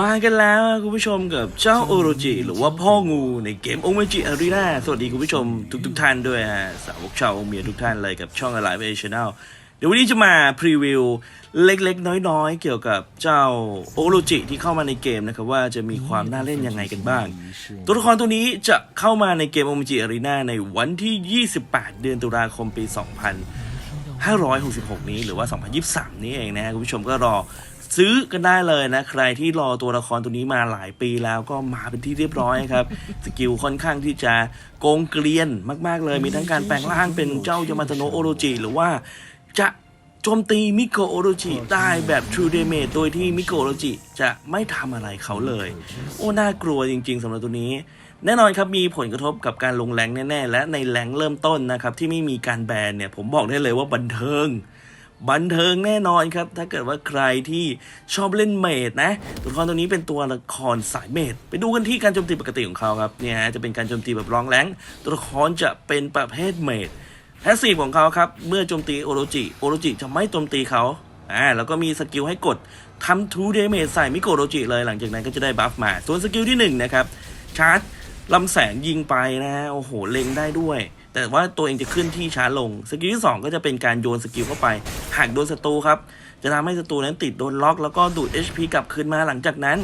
มากันแล้วคุณผู้ชมกับเจ้าโอโรจิ หรือว่าพ่องูในเกมโอเมจิอารีนาสวัสดีคุณผู้ชมทุกทุกท่านด้วยฮะสาวกชาวโอเมียทุกท่านเลยกับช่อง Alive a Channel เดี๋ยววันนี้จะมาพรีวิวเล็กๆ น้อยๆ เกี่ยวกับเจ้าโอโรจิที่เข้ามาในเกมนะครับว่าจะมีความน่าเล่นยังไงกันบ้าง ตัวละครตัวนี้จะเข้ามาในเกมโอเมจิอารีนาในวันที่ 28 เดือนตุลาคมปี 2000 566 นี้หรือว่า 2023 นี้เองนะฮะคุณผู้ชมก็รอ ซื้อกันได้เลยนะ ใครที่รอตัวละครตัวนี้มาหลายปีแล้วก็มาเป็นที่เรียบร้อยครับ สกิลค่อนข้างที่จะโกงเกลียนมาก ๆ เลย มีทั้งการแปลงร่างเป็นเจ้ายามาตโนโอโรจิหรือว่าจะโจมตีมิโกโอโรจิได้แบบ True Damage โดยที่มิโกโอโรจิจะไม่ทำอะไรเขาเลย โอ้ น่ากลัวจริง ๆสำหรับตัวนี้ แน่นอนครับ มีผลกระทบกับการลงแรงแน่ ๆ และในแรงเริ่มต้นนะครับ ที่ไม่มีการแบนเนี่ย ผมบอกได้เลยว่าบันเทิง บันเทิงแน่นอนครับ ถ้าเกิดว่าใครที่ชอบเล่นเมดนะ ตัวละครตัวนี้เป็นตัวละครสายเมดไปดูกันที่การโจมตีปกติของเขาครับ เนี่ยจะเป็นการโจมตีแบบร้องแรงตัวละครจะเป็นประเภทเมดแพสซีฟของเขาครับ เมื่อโจมตีโอโรจิ โอโรจิจะไม่โจมตีเขาอ่าแล้วก็มีสกิลให้กดทำทูเดเมจใส่มิโกโรจิเลยหลังจากนั้นก็จะได้บัฟมา ส่วนสกิลที่หนึ่งนะครับชาร์จลำแสงยิงไปนะฮะโอ้โหเล็งได้ด้วย แต่ว่าตัวเองจะขึ้นที่ช้าลง สกิลที่ 2 ก็จะเป็นการโยนสกิลเข้าไป หากโดนศัตรูครับ จะทำให้ศัตรูนั้นติดโดนล็อก แล้วก็ดูด HP กลับคืนมาหลังจากนั้น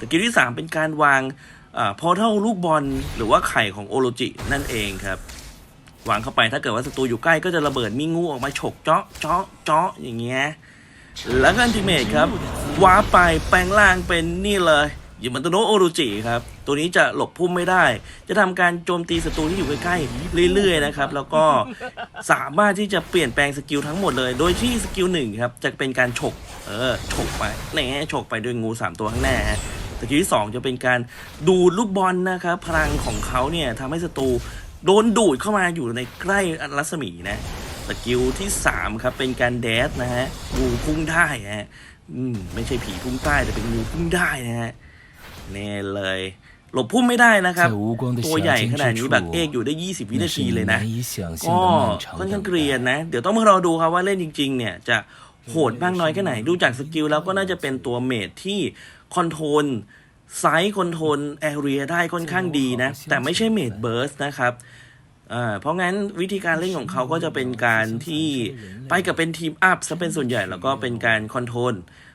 สกิลที่ 3 เป็นการวางพอเท่าลูกบอลหรือว่าไข่ของโอโรจินั่นเองครับวางเข้าไปถ้าเกิดว่าศัตรูอยู่ใกล้ก็จะระเบิดมีงูออกมาฉกเจาะเจาะเจาะอย่างเงี้ยแล้วก็อันติเมทครับว้าไปแปลงร่างเป็นนี่เลยยิมันโตโนโอรุจิครับ ตัวนี้จะหลบพุ่มไม่ได้ จะทำการโจมตีศัตรูที่อยู่ใกล้ๆเรื่อยๆนะครับแล้วก็สามารถที่จะเปลี่ยนแปลงสกิลทั้งหมดเลย โดยที่สกิลหนึ่งครับจะเป็นการฉกเออฉกไปแหน่ฉกไปด้วยงู 3 ตัวข้างหน้าฮะสกิลที่2จะเป็นการดูดลูกบอลนะครับพลังของเขาเนี่ยทำให้ศัตรูโดนดูดเข้ามาอยู่ในใกล้รัศมีนะสกิลที่ 3 ครับ เป็นการแดดนะฮะงูพุ่งได้ฮะอืมไม่ใช่ผีพุ่งใต้แต่เป็นงูพุ่งได้นะฮะแน่เลย หลบพุ่มไม่ได้นะครับ ตัวใหญ่ขนาดนี้แบบเอกอยู่ได้ 20 วินาทีเลยนะ ก็ค่อนข้างเกรียนนะ เดี๋ยวต้องมารอดูครับว่าเล่นจริง ๆ เนี่ย จะโหดมากน้อยแค่ไหน ดูจากสกิลแล้วก็น่าจะเป็นตัวเมดที่คอนโทรลไซส์คอนโทรลแอเรียได้ค่อนข้างดีนะ แต่ไม่ใช่เมดเบิร์สนะครับเพราะงั้นวิธีการเล่นของเขาก็จะเป็นการที่ไปกับเป็นทีมอัพซะเป็นส่วนใหญ่แล้วก็เป็นการคอนโทรล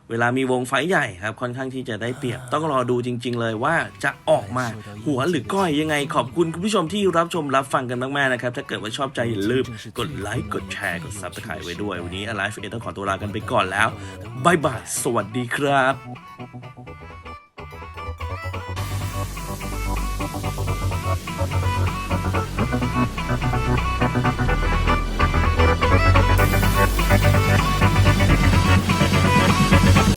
เวลามีวงไฟท์ใหญ่ครับค่อนข้างที่จะได้เปรียบต้องรอดูจริง ๆ เลยว่าจะออกมาหัวหรือก้อยยังไง ขอบคุณคุณผู้ชมที่รับชมรับฟังกันมากๆนะครับ ถ้าเกิดว่าชอบใจอย่าลืมกดไลค์กดแชร์กดซับสไครต์ไว้ด้วย วันนี้ Alive เอต้องขอตัวลากันไปก่อนแล้วบายบายสวัสดีครับ